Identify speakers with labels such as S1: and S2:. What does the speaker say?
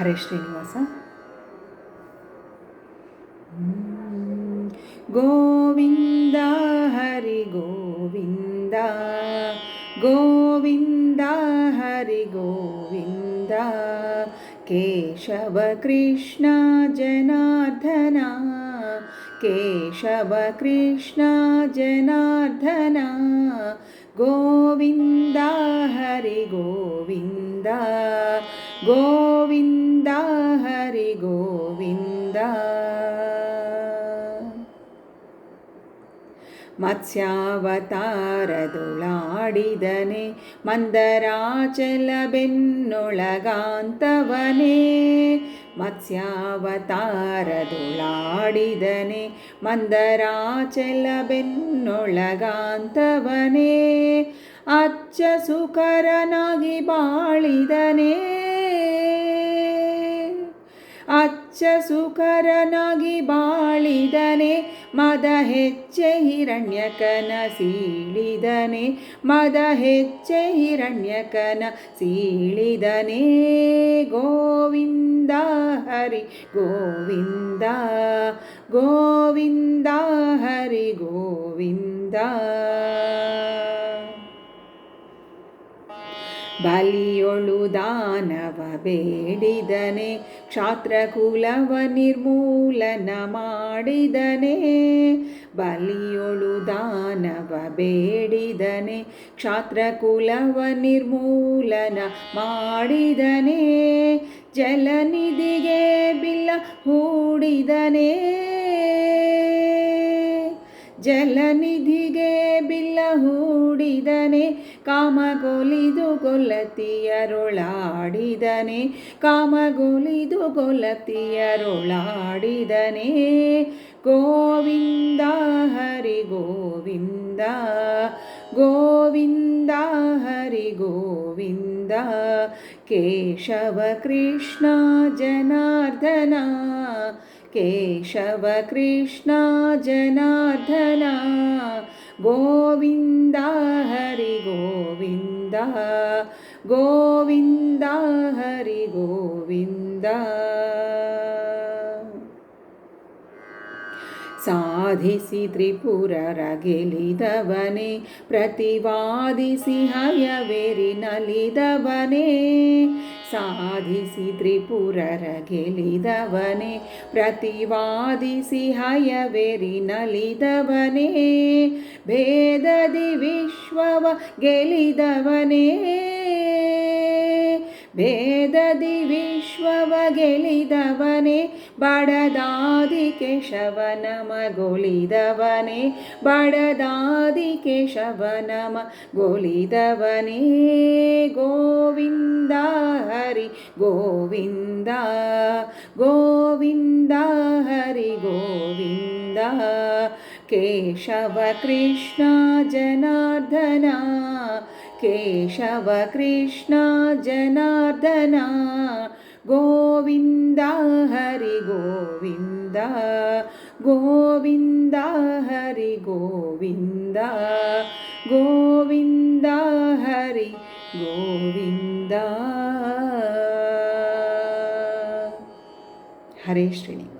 S1: ಹರೇ ಶ್ರೀನಿವಾಸ ಹ್ಮ್. ಗೋವಿಂದ ಹರಿ ಗೋವಿಂದ ಗೋವಿಂದ ಹರಿ ಗೋವಿಂದ ಕೇಶವ ಕೃಷ್ಣ ಜನಾರ್ದನ ಕೇಶವ ಕೃಷ್ಣ ಜನಾರ್ದನ ಗೋವಿಂದ ಹರಿ ಗೋವಿಂದ ಗೋವಿಂದ ಹರಿ ಗೋವಿಂದ ಮತ್ಸ್ಯಾವತಾರದುಳಾಡಿದನೆ ಮಂದರಾಚಲ ಬೆನ್ನೊಳಗಾಂತವನೇ ಮತ್ಸ್ಯಾವತಾರದುಳಾಡಿದನೆ ಮಂದರಾಚಲ ಬೆನ್ನೊಳಗಾಂತವನೇ ಅಚ್ಚ ಸುಕರನಾಗಿ ಬಾಳಿದನೇ. ಸುಕರನಾಗಿ ಬಾಳಿದನೆ, ಮದ ಹೆಚ್ಚೆ ಹಿರಣ್ಯಕನ ಸೀಳಿದನೆ, ಮದ ಹೆಚ್ಚೆ ಹಿರಣ್ಯಕನ ಸೀಳಿದನೆ. ಗೋವಿಂದ ಹರಿ, ಗೋವಿಂದ ಗೋವಿಂದ ಹರಿ, ಗೋವಿಂದ. ಬಲಿಯೊಳು ದಾನವ ಬೇಡಿದನೆ, ಕ್ಷಾತ್ರಕುಲವ ನಿರ್ಮೂಲನ ಮಾಡಿದನೆ. ಬಲಿಯೊಳು ದಾನವ ಬೇಡಿದನೆ, ಕ್ಷಾತ್ರಕುಲವ ನಿರ್ಮೂಲನ ಮಾಡಿದನೆ. ಜಲನಿಧಿಗೆ ಬಿಲ್ಲ ಹೂಡಿದನೆ. ಜಲನಿಧಿಗೆ ಬಿಲ್ಲ ಹೂಡಿದನೆ, ಕಾಮಗೊಲಿದು ಗೊಲ್ಲತಿಯರೊಳಾಡಿದನೆ ಕಾಮಗೊಲಿದು ಗೊಲ್ಲತಿಯರೊಳಾಡಿದನೆ. ಗೋವಿಂದ ಹರಿ ಗೋವಿಂದ ಗೋವಿಂದ ಹರಿ ಗೋವಿಂದ, ಕೇಶವ ಕೃಷ್ಣ ಜನಾರ್ದನ केशव कृष्णा जनार्दना गोविन्द हरि गोविन्द। गोविन्द हरि गोविन्द। साधिसि त्रिपुररगिलिदवने प्रतिवादिसि हयवेरि नलिदवने। ಸಾಧಿಸಿ ತ್ರಿಪುರರ ಗೆಲಿದವನೇ ಪ್ರತಿವಾದಿಸಿ ಹಯವೆರಿ ನಲಿದವನೇ ಭೇದದಿ ವಿಶ್ವವ ಗೆಲಿದವನೇ ಭೇದದಿ ವಿಶ್ವವ ಗೆಲಿದವನೇ ಬಡದಾದಿ ಕೇಶವನ ಮಗೊಲಿದವನೇ ಬಡದಾದಿ ಕೇಶವನ ಮಗೊಲಿದವನೇ ಗೋವಿಂದ ಹರಿ ಗೋವಿಂದ ಗೋವಿಂದ ಹರಿ ಗೋವಿಂದ केशव कृष्णा जनार्दना केशव कृष्णा जनार्दना गोविन्दा हरि गोविन्दा गोविन्दा हरि गोविन्दा गोविन्दा हरि गोविन्दा हरे श्रीनि